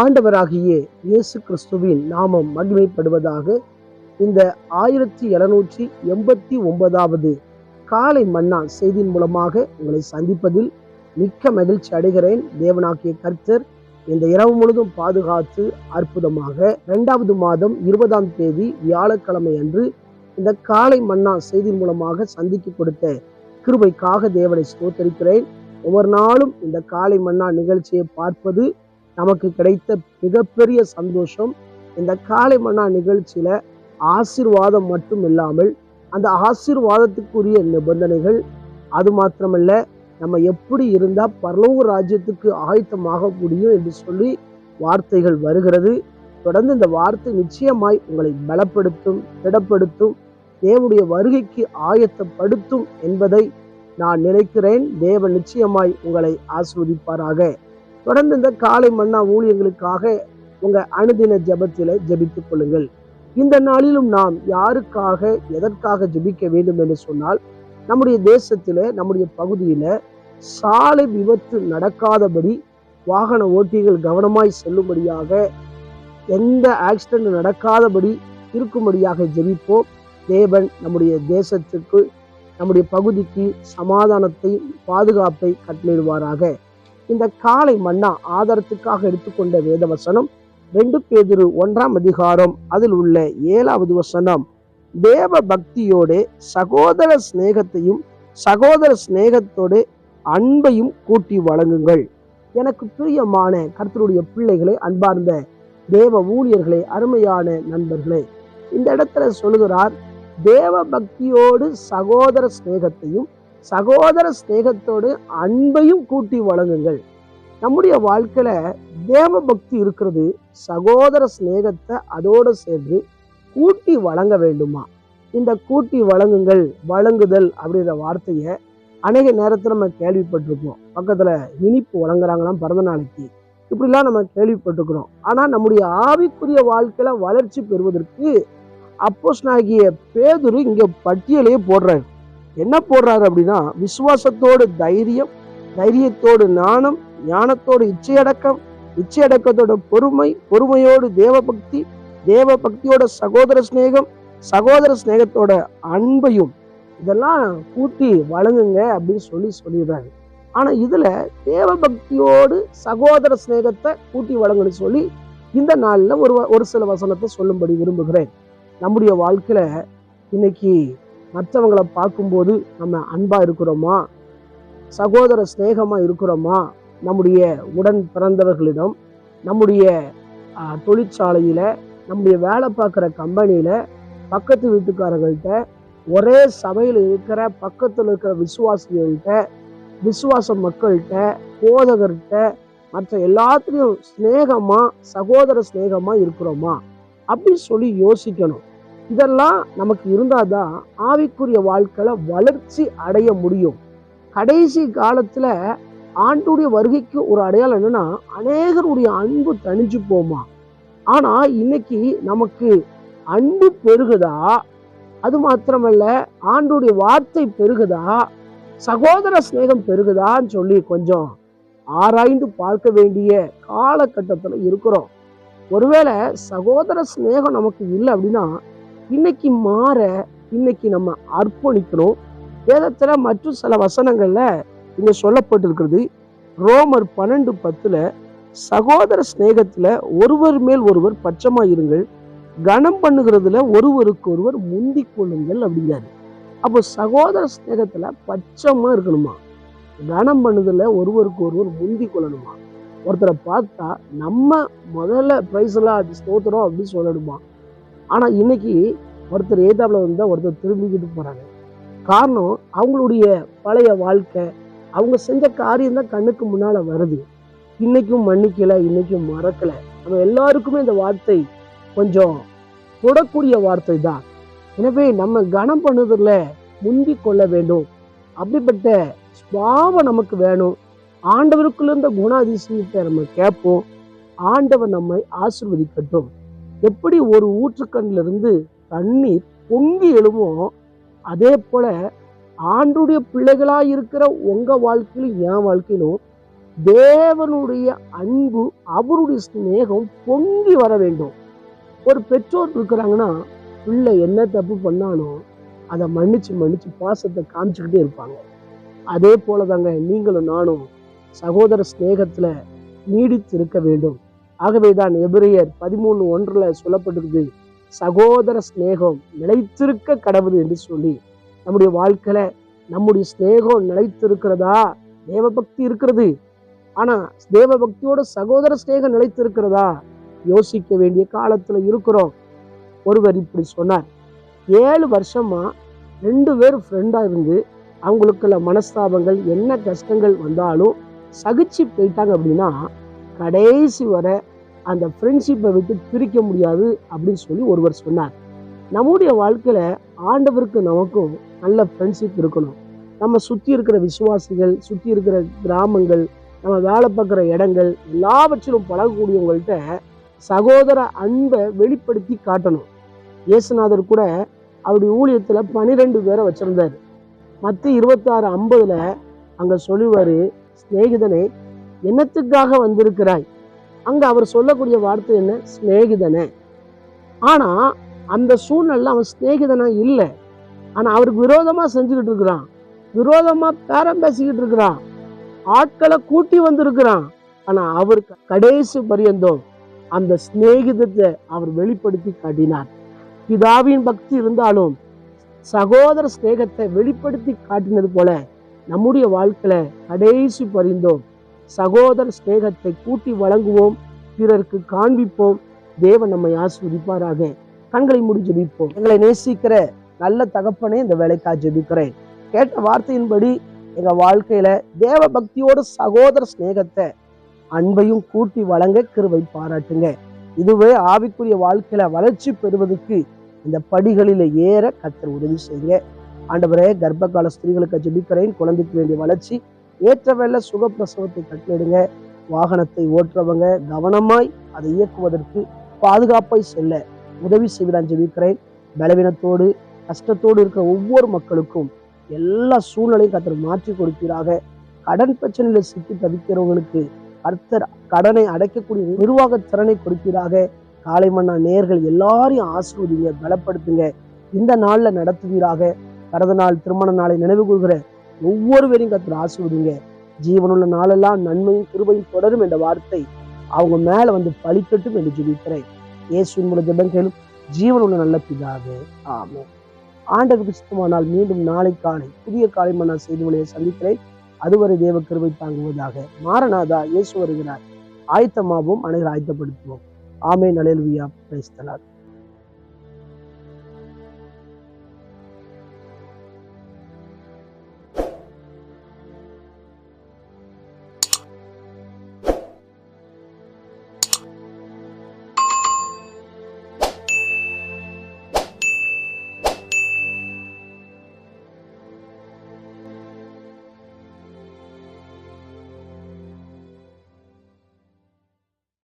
ஆண்டவராகிய இயேசு கிறிஸ்துவின் நாமம் மகிமைப்படுவதாக இந்த ஆயிரத்தி எழுநூற்றி எண்பத்தி ஒன்பதாவது காலை மன்னா செய்தியின் மூலமாக உங்களை சந்திப்பதில் மிக்க மகிழ்ச்சி அடைகிறேன். தேவனாகிய கர்த்தர் இந்த இரவு முழுதும் பாதுகாத்து அற்புதமாக இரண்டாவது மாதம் இருபதாம் தேதி வியாழக்கிழமை அன்று இந்த காலை மன்னா செய்தியின் மூலமாக சந்திக்க கொடுத்த கிருபைக்காக தேவனை ஸ்தோத்தரிக்கிறேன். ஒவ்வொரு நாளும் இந்த காலை மன்னா நிகழ்ச்சியை பார்ப்பது நமக்கு கிடைத்த மிகப்பெரிய சந்தோஷம் இந்த காலை மன்னா நிகழ்ச்சியில ஆசீர்வாதம் மட்டும் இல்லாமல் அந்த ஆசீர்வாதத்துக்குரிய நிபந்தனைகள் அது மாத்திரமல்ல நம்ம எப்படி இருந்தால் பரலோக ராஜ்யத்துக்கு ஆயத்தமாக முடியும் என்று சொல்லி வார்த்தைகள் வருகிறது. தொடர்ந்து இந்த வார்த்தை நிச்சயமாய் உங்களை பலப்படுத்தும் திடப்படுத்தும் தேவனுடைய வருகைக்கு ஆயத்தப்படுத்தும் என்பதை நான் நினைக்கிறேன். தேவன் நிச்சயமாய் உங்களை ஆஸ்வதிப்பாராக தொடர்ந்து இந்த காலை மன்னா ஊழியங்களுக்காக உங்க அனுதின ஜபத்தில ஜபித்துக் கொள்ளுங்கள். இந்த நாளிலும் நாம் யாருக்காக எதற்காக ஜெபிக்க வேண்டும் என்று சொன்னால் நம்முடைய தேசத்தில நம்முடைய பகுதியில சாலை விபத்து நடக்காதபடி வாகன ஓட்டிகள் கவனமாய் செல்லும்படியாக எந்த ஆக்சிடென்ட் நடக்காதபடி இருக்கும்படியாக ஜெபிப்போம். தேவன் நம்முடைய தேசத்துக்கு நம்முடைய பகுதிக்கு சமாதானத்தை பாதுகாப்பை கட்டளிடுவாராக இந்த காலை மன்னா ஆதாரத்துக்காக எடுத்துக்கொண்ட வேத வசனம் ரெண்டு பேதிரு ஒன்றாம் அதிகாரம் அதில் உள்ள ஏழாவது வசனம். தேவ பக்தியோடு சகோதர சிநேகத்தையும் சகோதர சிநேகத்தோடு அன்பையும் கூட்டி வழங்குங்கள். எனக்கு பிரியமான கர்த்தருடைய பிள்ளைகளை அன்பார்ந்த தேவ ஊழியர்களே அருமையான நண்பர்களே இந்த இடத்துல சொல்லுகிறார் தேவ பக்தியோடு சகோதர சிநேகத்தையும் சகோதர சிநேகத்தோடு அன்பையும் கூட்டி வழங்குங்கள். நம்முடைய வாழ்க்கையில தேவ பக்தி இருக்கிறது சகோதர சிநேகத்தை அதோடு சேர்ந்து கூட்டி வழங்க வேண்டுமா? இந்த கூட்டி வழங்குங்கள் வழங்குதல் அப்படின்ற வார்த்தையை அநேக நேரத்தில் நம்ம கேள்விப்பட்டிருப்போம் பக்கத்தில் இனிப்பு வழங்குறாங்களாம் பிறந்த நாளைக்கு. இப்படிலாம் நம்ம கேள்விப்பட்டிருக்கிறோம். ஆனால் நம்முடைய ஆவிக்குரிய வாழ்க்கையில வளர்ச்சி பெறுவதற்கு அப்போஸ் ஆகிய பேதுரு இங்கே பட்டியலையே போடுறாரு. என்ன போடுறாரு அப்படின்னா விசுவாசத்தோடு தைரியம் தைரியத்தோடு ஞானம் ஞானத்தோடு இச்சையடக்கம் இச்சையடக்கத்தோட பொறுமை பொறுமையோடு தேவபக்தி தேவ பக்தியோட சகோதர சிநேகம் சகோதர சிநேகத்தோட அன்பையும் இதெல்லாம் கூட்டி வழங்குங்க அப்படின்னு சொல்லி சொல்லிடுறாங்க ஆனா இதுல தேவ பக்தியோடு சகோதர சிநேகத்தை கூட்டி வழங்கணும்னு சொல்லி இந்த நாளில் ஒரு ஒரு சில வசனத்தை சொல்லும்படி விரும்புகிறேன். நம்முடைய வாழ்க்கையில இன்னைக்கு மற்றவங்களை பார்க்கும்போது நம்ம அன்பாக இருக்கிறோமா? சகோதர ஸ்நேகமாக இருக்கிறோமா? நம்முடைய உடன் பிறந்தவர்களிடம் நம்முடைய தொழிற்சாலையில் நம்முடைய வேலை பார்க்குற கம்பெனியில் பக்கத்து வீட்டுக்காரர்கள்ட்ட ஒரே சபையில் இருக்கிற பக்கத்தில் இருக்கிற விசுவாசிகள்கிட்ட விசுவாச மக்கள்கிட்ட போதகர்கிட்ட மற்ற எல்லாத்துலேயும் சிநேகமா சகோதர ஸ்நேகமாக இருக்கிறோமா? அப்படின்னு சொல்லி யோசிக்கணும். இதெல்லாம் நமக்கு இருந்தாதான் ஆவிக்குரிய வாழ்க்கையில வளர்ச்சி அடைய முடியும். கடைசி காலத்துல ஆண்டுடைய வருகைக்கு ஒரு அடையாளம் என்னன்னா அநேகருடைய அன்பு தணிஞ்சு போமா. ஆனா இன்னைக்கு நமக்கு அன்பு பெருகுதா? அது மாத்திரமல்ல ஆண்டுடைய வார்த்தை பெருகுதா? சகோதர சிநேகம் பெருகுதான்னு சொல்லி கொஞ்சம் ஆராய்ந்து பார்க்க வேண்டிய காலகட்டத்தில் இருக்கிறோம். ஒருவேளை சகோதர சிநேகம் நமக்கு இல்லை அப்படின்னா இன்னைக்கு மாற இன்னைக்கு நம்ம அர்ப்பணிக்கணும். வேதத்துல மற்றும் சில வசனங்கள்ல இங்க சொல்லப்பட்டிருக்கிறது. ரோமர் பன்னெண்டு பத்துல சகோதர சிநேகத்துல ஒருவர் மேல் ஒருவர் பட்சமா இருங்கள். கனம் பண்ணுகிறதுல ஒருவருக்கு ஒருவர் முந்தி கொள்ளுங்கள் அப்படிங்கிறாரு. அப்போ சகோதர சிநேகத்துல பச்சமாக இருக்கணுமா? கனம் பண்ணுதில் ஒருவருக்கு ஒருவர் முந்தி கொள்ளணுமா? ஒருத்தரை பார்த்தா நம்ம முதல்ல ப்ரைஸ் எல்லாம் ஸ்தோத்திரம் அப்படின்னு சொல்லணுமா? ஆனால் இன்னைக்கு ஒருத்தர் ஏதாவில் வந்தால் ஒருத்தர் திரும்பிக்கிட்டு போகிறாங்க காரணம் அவங்களுடைய பழைய வாழ்க்கை அவங்க செஞ்ச காரியம் தான் கண்ணுக்கு முன்னால் வருது. இன்றைக்கும் மன்னிக்கலை இன்றைக்கும் மறக்கலை. நம்ம எல்லாருக்குமே இந்த வார்த்தை கொஞ்சம் தொடக்கூடிய வார்த்தை தான். எனவே நம்ம கனம் பண்ணுறதுல முந்தி கொள்ள வேண்டும். அப்படிப்பட்ட சுவாவம் நமக்கு வேணும். ஆண்டவருக்குள்ள இருந்த குணாதிசயத்தை நம்ம கேட்போம். ஆண்டவர் நம்மை ஆசிர்வதிக்கட்டும். எப்படி ஒரு ஊற்றுக்கண்ணிலிருந்து தண்ணீர் பொங்கி எழுமோ அதே போல ஆண்டுடைய பிள்ளைகளாக இருக்கிற உங்கள் வாழ்க்கையிலும் என் வாழ்க்கையிலும் தேவனுடைய அன்பு அவருடைய சிநேகம் பொங்கி வர வேண்டும். ஒரு பெற்றோர் இருக்கிறாங்கன்னா பிள்ளை என்ன தப்பு பண்ணாலும் அதை மன்னிச்சு மன்னிச்சு பாசத்தை காமிச்சுக்கிட்டே இருப்பாங்க. அதே போல தாங்க நீங்களும் நானும் சகோதர சிநேகத்தில் நீடித்து இருக்க வேண்டும். ஆகவே தான் எபிரேயர் பதிமூணு ஒன்றில் சொல்லப்பட்டிருக்கு சகோதர சிநேகம் நிலைத்திருக்க கடவுது என்று சொல்லி. நம்முடைய வாழ்க்கையில நம்முடைய சிநேகம் நிலைத்திருக்கிறதா? தேவபக்தி இருக்கிறது. ஆனா தேவபக்தியோட சகோதர ஸ்நேகம் நிலைத்திருக்கிறதா? யோசிக்க வேண்டிய காலத்துல இருக்கிறோம். ஒருவர் இப்படி சொன்னார் ஏழு வருஷமா ரெண்டு பேரும் ஃப்ரெண்டா இருந்து அவங்களுக்குள்ள மனஸ்தாபங்கள் என்ன கஷ்டங்கள் வந்தாலும் சகிச்சு போயிட்டாங்க அப்படின்னா கடைசி வரை அந்த ஃப்ரெண்ட்ஷிப்பை விட்டு பிரிக்க முடியாது அப்படின்னு சொல்லி ஒருவர் சொன்னார். நம்முடைய வாழ்க்கையில் ஆண்டவருக்கு நமக்கும் நல்ல ஃப்ரெண்ட்ஷிப் இருக்கணும். நம்ம சுற்றி இருக்கிற விசுவாசிகள் சுற்றி இருக்கிற கிராமங்கள் நம்ம வேலை பார்க்குற இடங்கள் எல்லாவற்றிலும் பழகக்கூடியவங்கள்ட்ட சகோதர அன்பை வெளிப்படுத்தி காட்டணும். இயேசுநாதர் கூட அவருடைய ஊழியத்தில் பனிரெண்டு பேரை வச்சுருந்தார். மற்ற இருபத்தாறு ஐம்பதில் அங்கே சொல்லுவார் சிநேகிதனை என்னத்துக்காக வந்திருக்கிறாய்? அங்க அவர் சொல்லக்கூடிய வார்த்தை என்ன? சிநேகிதனே. ஆனா அந்த சூழ்நிலை அவன் சிநேகிதனா இல்லை. ஆனா அவருக்கு விரோதமா செஞ்சுக்கிட்டு இருக்கிறான். விரோதமா பேரம் பேசிக்கிட்டு இருக்கிறான். ஆட்களை கூட்டி வந்திருக்கிறான். ஆனா அவர் கடைசி பரியந்தம் அந்த சிநேகிதத்தை அவர் வெளிப்படுத்தி காட்டினார். பிதாவின் பக்தி இருந்தாலும் சகோதர சிநேகத்தை வெளிப்படுத்தி காட்டினது போல நம்முடைய வாழ்க்கையில கடைசி பரிந்தோம் சகோதர ஸ்நேகத்தை கூட்டி வழங்குவோம் பிறருக்கு காண்பிப்போம். தேவன் நம்மை ஆஸ்வதிப்பாராக கண்களை முடிஞ்சு ஜபிப்போம். எங்களை நேசிக்கிற நல்ல தகப்பனே இந்த வேலைக்கா ஜெபிக்கிறேன். கேட்ட வார்த்தையின்படி எங்கள் வாழ்க்கையில தேவ பக்தியோட சகோதர சிநேகத்தை அன்பையும் கூட்டி வழங்க கிருவை பாராட்டுங்க. இதுவே ஆவிக்குரிய வாழ்க்கையில வளர்ச்சி பெறுவதற்கு இந்த படிகளில் ஏற கத்தர் உதவி செய்யுங்க. ஆண்டவரே கர்ப்பகால ஸ்திரீகளுக்கு ஜெபிக்கிறேன். குழந்தைக்கு வேண்டிய வளர்ச்சி ஏற்ற வேலை சுகப்பிரசவத்தை கட்டிடுங்க வாகனத்தை ஓட்டுறவங்க கவனமாய் அதை இயக்குவதற்கு பாதுகாப்பாய் செல்ல உதவி செய்வதான் ஜெபிக்கிறேன். பலவீனத்தோடு கஷ்டத்தோடு இருக்கிற ஒவ்வொரு மக்களுக்கும் எல்லா சூழ்நிலையும் கத்தர் மாற்றி கொடுப்பீராக. கடன் பிரச்சனையில சிக்கி தவிக்கிறவங்களுக்கு கர்த்தர் கடனை அடைக்கக்கூடிய நிர்வாக திறனை கொடுப்பீராக. காலை மன்னா நேர்கள் எல்லாரையும் ஆசிர்வதிங்க பலப்படுத்துங்க. இந்த நாளில் நடத்துவீராக. பிறந்த நாள் திருமண நாளை நினைவு கூறுகிற ஒவ்வொருவரையும் கத்தர் ஆசிர்வதிங்க ஜீவனுள்ள நாளெல்லாம் நன்மையும் கிருபையும் தொடரும் என்ற வார்த்தை அவங்க மேல வந்து பழிக்கட்டும் என்று ஜெபிக்கிறேன் இயேசுவின் மூலம் ஜெபம் கேளும். ஜீவனுள்ள நல்ல பிதாவே ஆமே ஆண்டவருக்கு சுத்தமானால் மீண்டும் நாளை காலை புதிய காலை மன்னா செய்திகளை சந்திக்கிறேன். அதுவரை தேவ கிருபை தாங்குவதாக மாரநாதா இயேசு வருகிறார். ஆயத்தமாகவும் அனைவரும் ஆயத்தப்படுத்துவோம். ஆமே நலேல்வியா பிரைஸ்தலார்